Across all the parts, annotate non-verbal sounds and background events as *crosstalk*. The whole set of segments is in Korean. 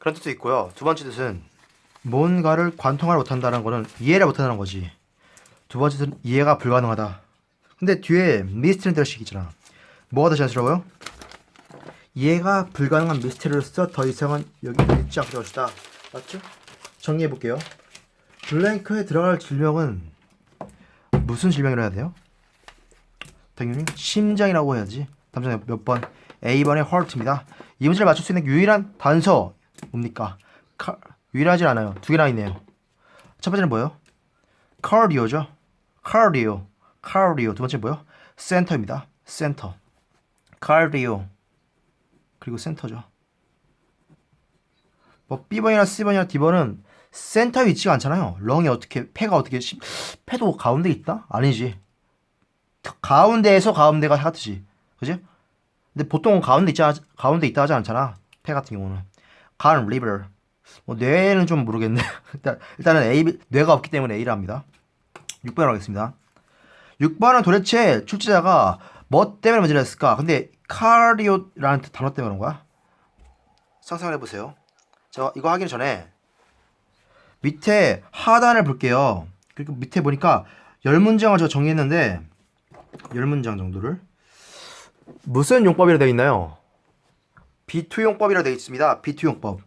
그런 뜻도 있고요. 두 번째 뜻은 뭔가를 관통하지 못한다는 거는 이해를 못한다는 거지. 두 번째 뜻은 이해가 불가능하다. 근데 뒤에 미스터리 들으시기 있잖아. 뭐가 더 자연스러워요? 이해가 불가능한 미스테리로서 더 이상은 여기 있지 않게 될 것이다. 맞죠? 정리해 볼게요. 블랭크에 들어갈 질병은 무슨 질병이라 해야 돼요? 당연히 심장이라고 해야지. 담장 몇 번? A번의 heart입니다. 이 문제를 맞출 수 있는 유일한 단서 뭡니까? 카, 유일하지 않아요. 두 개나 있네요. 첫 번째는 뭐예요? cardio죠. cardio, cardio. 두 번째 뭐예요? 센터입니다. 센터. cardio. 그리고 센터죠. 뭐 B번이나 C번이나 D번은 센터 위치가 않잖아요. 렁이 어떻게 폐가 어떻게 시- 폐도 가운데 있다? 아니지. 가운데에서 가운데가 하듯이. 그지? 근데 보통은 가운데 있자 가운데 있다 하지 않잖아. 폐 같은 경우는. 간 리버. 뭐 뇌는 좀 모르겠네. *laughs* 일단 일단은 A 뇌가 없기 때문에 A를 합니다. 6번으로 하겠습니다. 6번은 도대체 출제자가 뭐 때문에 문제를 냈을까? 근데 카리오라는 단어 때문에 그런 거야? 상상을 해보세요. 자, 이거 하기 전에 밑에 하단을 볼게요. 그리고 밑에 보니까 열 문장을 저 정리했는데 열 문장 정도를 무슨 용법이라 되어 있나요? B2 용법이라 되어 있습니다. B2 용법.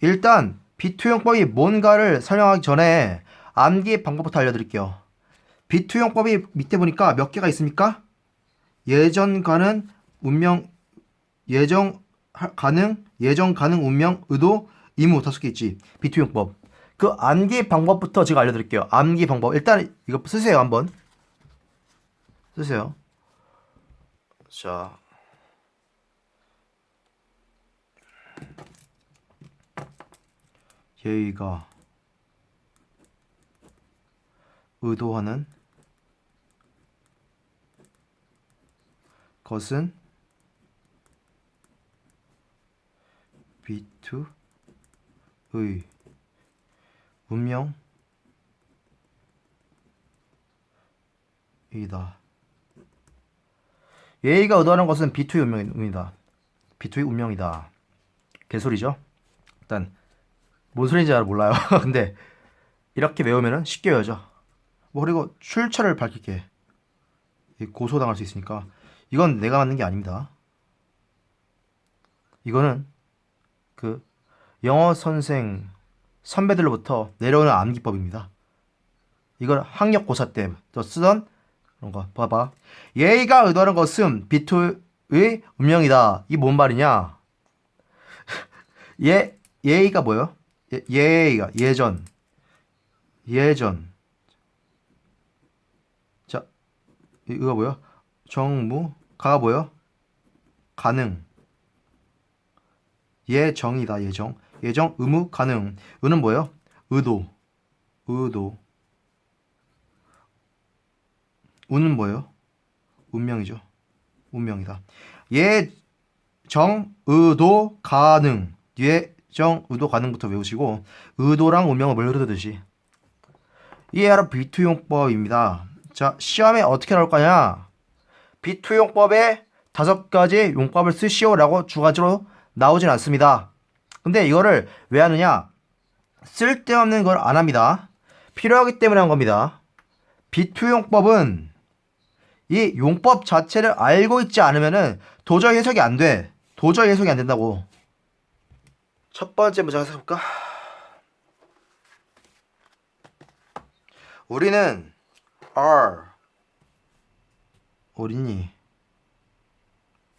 일단 B2 용법이 뭔가를 설명하기 전에 암기 방법부터 알려드릴게요. B2 용법이 밑에 보니까 몇 개가 있습니까? 예전 가능 운명 예정 하- 가능 예정 가능 운명 의도 의무 다섯 개 있지 B2 용법 그 암기 방법부터 제가 알려드릴게요 암기 방법 일단 이거 쓰세요 한번 쓰세요 자 예의가 의도하는 것은 B2의 운명이다. 예의가 의도하는 것은 B2의 운명입니다. B2의 운명이다. 개소리죠? 일단 뭔 소리인지 잘 몰라요. *laughs* 근데 이렇게 외우면은 쉽게 외워져. 뭐 그리고 출처를 밝힐게. 고소당할 수 있으니까 이건 내가 만든 게 아닙니다. 이거는 그 영어 선생 선배들로부터 내려오는 암기법입니다. 이걸 학력고사 때또 쓰던 그런 거 봐봐. 예의가 의도하는 것은 비토의 운명이다. 이 뭔 말이냐? *laughs* 예 예의가 뭐요? 예, 예의가 예전 예전 자 이거 뭐야? 정무 가가 뭐요? 가능 예정이다 예정 예정 의무 가능 의는 뭐예요? 의도 의도 우는 뭐예요? 운명이죠 운명이다 예정 의도 가능 예정 의도 가능부터 외우시고 의도랑 운명을 뭘 흐르듯이 이해하라 비투용법입니다 자 시험에 어떻게 나올 거냐 비투용법에 다섯 가지 용법을 쓰시오라고 두 가지로 나오진 않습니다. 근데 이거를 왜 하느냐? 쓸데없는 걸 안 합니다. 필요하기 때문에 한 겁니다. 비투용법은 이 용법 자체를 알고 있지 않으면은 도저히 해석이 안 돼. 도저히 해석이 안 된다고. 첫 번째 문장 해석해볼까? 우리는 are 어린이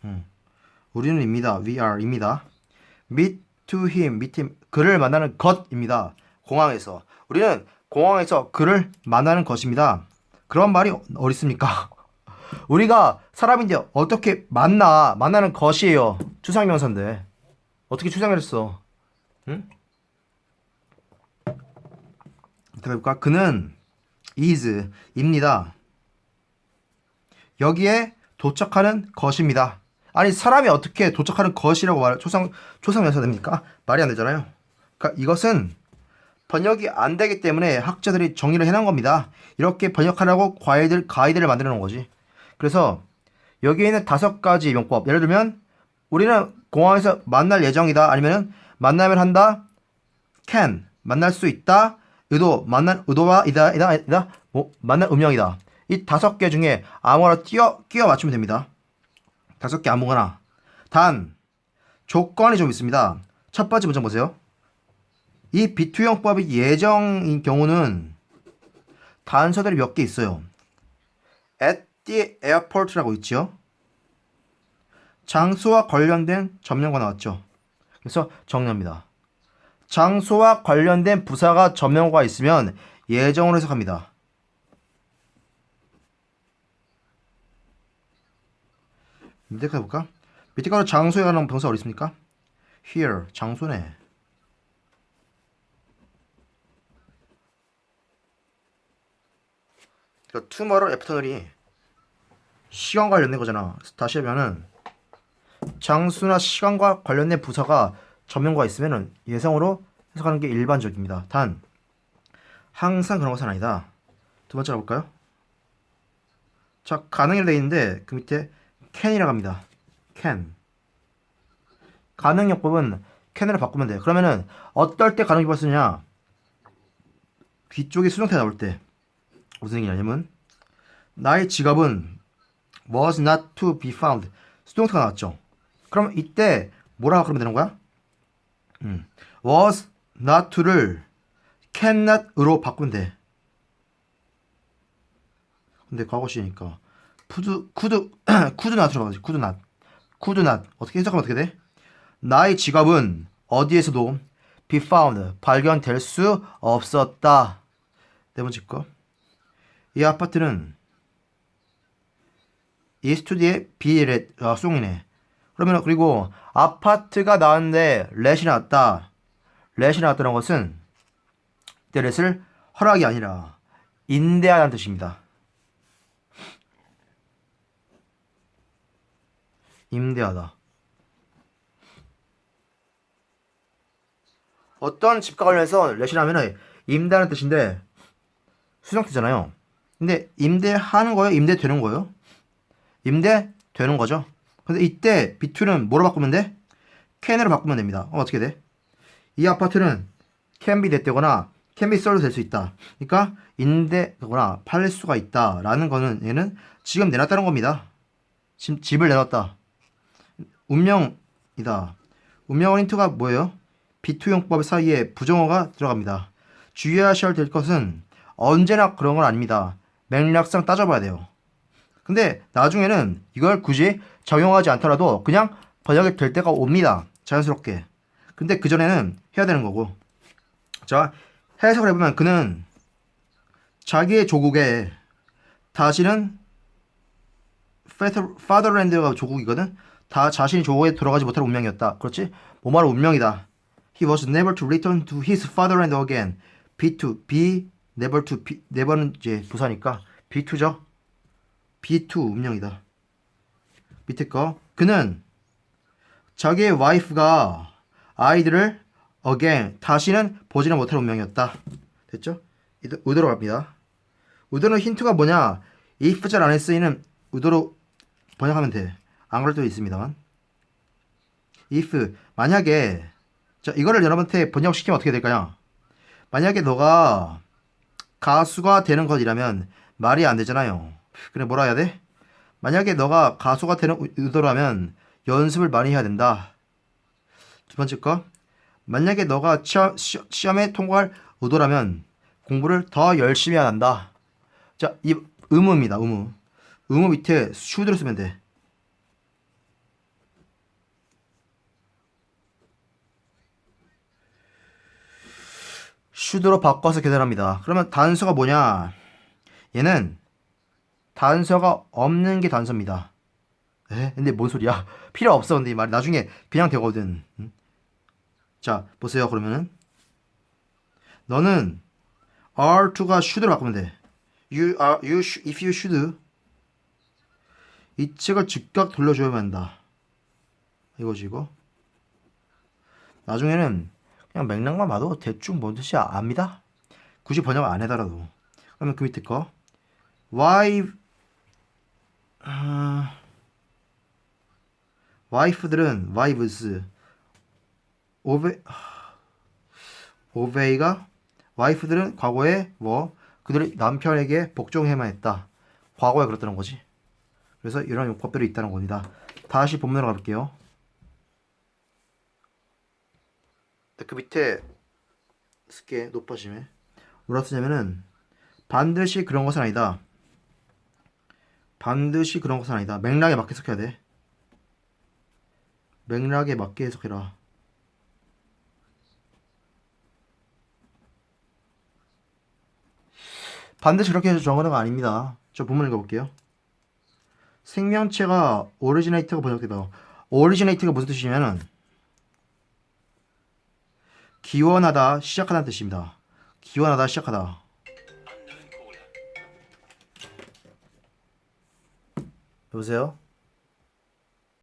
음. 우리는 입니다. We are 입니다. meet to him, meet him. 그를 만나는 것입니다. 공항에서. 우리는 공항에서 그를 만나는 것입니다. 그런 말이 어디 있습니까? 우리가 사람인데 어떻게 만나? 만나는 것이에요. 추상명사인데. 어떻게 추상을 했어? 응? 어떻게 해볼까? 그는 is 입니다. 여기에 도착하는 것입니다. 아니 사람이 어떻게 도착하는 것이라고 말 초상 초상명사 됩니까? 말이 안 되잖아요. 그러니까 이것은 번역이 안 되기 때문에 학자들이 정리를 해놓은 겁니다. 이렇게 번역하라고 과외들 가이드를 만들어 놓은 거지. 그래서 여기에 있는 다섯 가지 용법 예를 들면 우리는 공항에서 만날 예정이다. 아니면은 만나면 한다. can 만날 수 있다. 의도 만날 의도와 이다 이다 이다 뭐 만날 음영이다. 이 다섯 개 중에 아무거나 끼워 끼워 맞추면 됩니다. 다섯 개 아무거나. 단 조건이 좀 있습니다. 첫 번째 문장 보세요. 이 비투형법이 예정인 경우는 단서들이 몇 개 있어요. at the airport라고 있죠. 장소와 관련된 점령과 나왔죠. 그래서 정리합니다. 장소와 관련된 부사가 점령어가 있으면 예정으로 해석합니다. 밑에 거 해볼까? 밑에 거로 장소에 관한 동사 어디 있습니까? here 장소네. 그 tomorrow afternoon이 시간 관련된 거잖아. 다시 하면은 장수나 시간과 관련된 부사가 점령과 있으면은 예상으로 해석하는 게 일반적입니다. 단 항상 그런 것은 아니다. 두 번째 가볼까요? 자 가능이라 돼 있는데 그 밑에 can이라고 합니다. can 가능역법은 can으로 바꾸면 돼. 그러면은 어떨 때 가능역법 쓰냐? 뒤쪽에 수동태 나올 때 무슨 얘기냐면 나의 지갑은 was not to be found 수동태가 나왔죠. 그럼 이때 뭐라고 그러면 되는 거야? 음, was not to를 cannot으로 바꾸면 돼. 근데 과거시니까 could could *coughs* could not으로 바꾸지. could not could not 어떻게 해석하면 어떻게 돼? 나의 지갑은 어디에서도 be found 발견될 수 없었다. 네 번째 거. 이 아파트는 이스투디의 비레 아, 송이네. 그러면 그리고 아파트가 나왔는데 렛이 나왔다. 렛이 나왔다는 것은 렛을 허락이 아니라 인대하다는 뜻입니다. 임대하다. 어떤 집과 관련해서 렛이라면은 임대하는 뜻인데 수정태잖아요. 근데 임대하는 거예요? 임대되는 거예요? 임대되는 거죠. 근데 이때 B2는 뭐로 바꾸면 돼? can으로 바꾸면 됩니다. 어, 어떻게 돼? 이 아파트는 됐다거나 can be sold 될수 있다. 그러니까 임대거나 팔릴 수가 있다라는 거는 얘는 지금 내놨다는 겁니다. 지금 집을 내놨다. 운명이다. 운명어 힌트가 뭐예요? B2용법 사이에 부정어가 들어갑니다. 주의하셔야 될 것은 언제나 그런 건 아닙니다. 맥락상 따져봐야 돼요. 근데 나중에는 이걸 굳이 적용하지 않더라도 그냥 번역이 될 때가 옵니다. 자연스럽게. 근데 그전에는 해야 되는 거고. 자, 해석을 해보면 그는 자기의 조국에 다시는 파더랜드가 조국이거든. 다 자신이 조국에 돌아가지 못할 운명이었다. 그렇지? 뭐말 운명이다. He was never to return to his fatherland again. B2, B, never to, B, never는 이제 부사니까 B2죠. B2 운명이다. 밑에 거. 그는 자기의 와이프가 아이들을 again 다시는 보지는 못할 운명이었다. 됐죠? 의도로 갑니다. 의도는 힌트가 뭐냐? if 절 안에 쓰이는 의도로 번역하면 돼. 안 그럴 때도 있습니다만. if 만약에 자 이거를 여러분한테 번역시키면 어떻게 될까요? 만약에 너가 가수가 되는 것이라면 말이 안 되잖아요. 그래 뭐라 해야 돼? 만약에 너가 가수가 되는 의도라면 연습을 많이 해야 된다. 두 번째 거. 만약에 너가 시험, 시험 에 통과할 의도라면 공부를 더 열심히 해야 한다. 자, 이 의무입니다. 의무. 의무 밑에 슈드를 쓰면 돼. 슈드로 바꿔서 계산합니다. 그러면 단서가 뭐냐? 얘는 단서가 없는 게 단서입니다. 에? 근데 뭔 소리야? *laughs* 필요 없어. 근데 이 말이 나중에 그냥 되거든. 응? 자, 보세요. 그러면은 너는 R2가 should로 바꾸면 돼. You are you sh, if you should 이 책을 즉각 돌려줘야만 한다. 이거지 이거. 나중에는 그냥 맥락만 봐도 대충 뭔 뜻이 압니다. 굳이 번역 안 해더라도. 그러면 그 밑에 거 why 아, 와이프들은 와이브스 오베 오베이가 와이프들은 과거에 뭐 그들의 남편에게 복종해만 했다. 과거에 그랬다는 거지. 그래서 이런 용법들이 있다는 겁니다. 다시 본문으로 가볼게요. 그 밑에 쓸게 높아짐에 뭐라 쓰냐면은 반드시 그런 것은 아니다. 반드시 그런 것은 아니다. 맥락에 맞게 해석해야 돼. 맥락에 맞게 해석해라. 반드시 그렇게 해서 정하는 거 아닙니다. 저 본문 읽어볼게요. 생명체가 오리지네이트가 번역되다. 오리지네이트가 무슨 뜻이냐면은 기원하다, 시작하다는 뜻입니다. 기원하다, 시작하다. 여보세요?